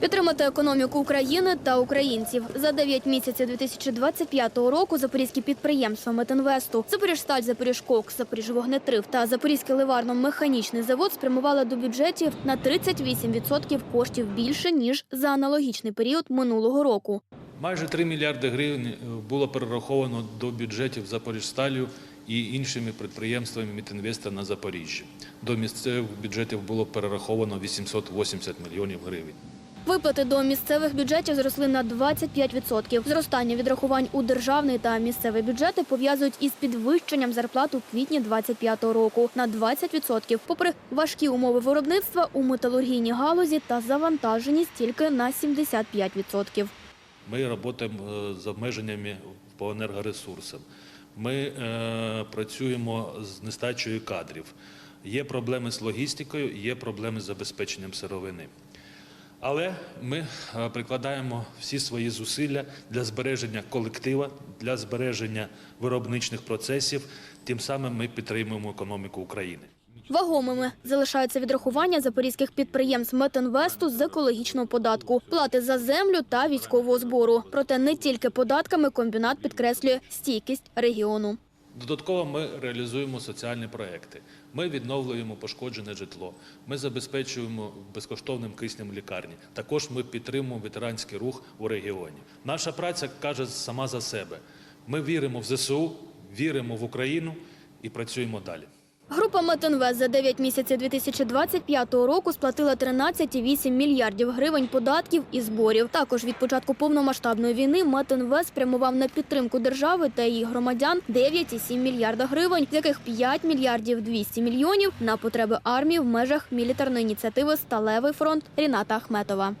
Підтримати економіку України та українців за 9 місяців 2025 року запорізькі підприємства Метинвесту, Запоріжсталь, Запоріжкокс, Запоріжвогнетрив та Запорізький ливарно-механічний завод спрямували до бюджетів на 38% коштів більше ніж за аналогічний період минулого року. Майже 3 мільярди гривень е, було перераховано до бюджетів Запоріжсталю і іншими підприємствами Мітінвеста на Запоріжжі. До місцевих бюджетів було перераховано 880 мільйонів гривень. Виплати до місцевих бюджетів зросли на 25%. Зростання відрахувань у державний та місцевий бюджети пов'язують із підвищенням зарплат у квітні 2025 року на 20%, попри важкі умови виробництва у металургійній галузі та завантаженість тільки на 75%. Ми працюємо е, з обмеженнями по енергоресурсам. Ми е, працюємо з нестачею кадрів. Є проблеми з логістикою, є проблеми з забезпеченням сировини. Але ми е, прикладаємо всі свої зусилля для збереження колектива, для збереження виробничних процесів. Тим самим ми підтримуємо економіку України. Вагомими залишаються відрахування запорізьких підприємств Метинвесту з екологічного податку, плати за землю та військового збору. Проте не тільки податками комбінат підкреслює стійкість регіону. Додатково ми реалізуємо соціальні проекти. Ми відновлюємо пошкоджене житло. Ми забезпечуємо безкоштовним киснем лікарні. Також ми підтримуємо ветеранський рух у регіоні. Наша праця каже сама за себе. Ми віримо в ЗСУ, віримо в Україну і працюємо далі. Група Метинвест за 9 місяців 2025 року сплатила 13,8 мільярдів гривень податків і зборів. Також від початку повномасштабної війни Метинвест спрямував на підтримку держави та її громадян 9,7 мільярда гривень, з яких 5 мільярдів 200 мільйонів на потреби армії в межах мілітарної ініціативи Сталевий фронт Ріната Ахметова.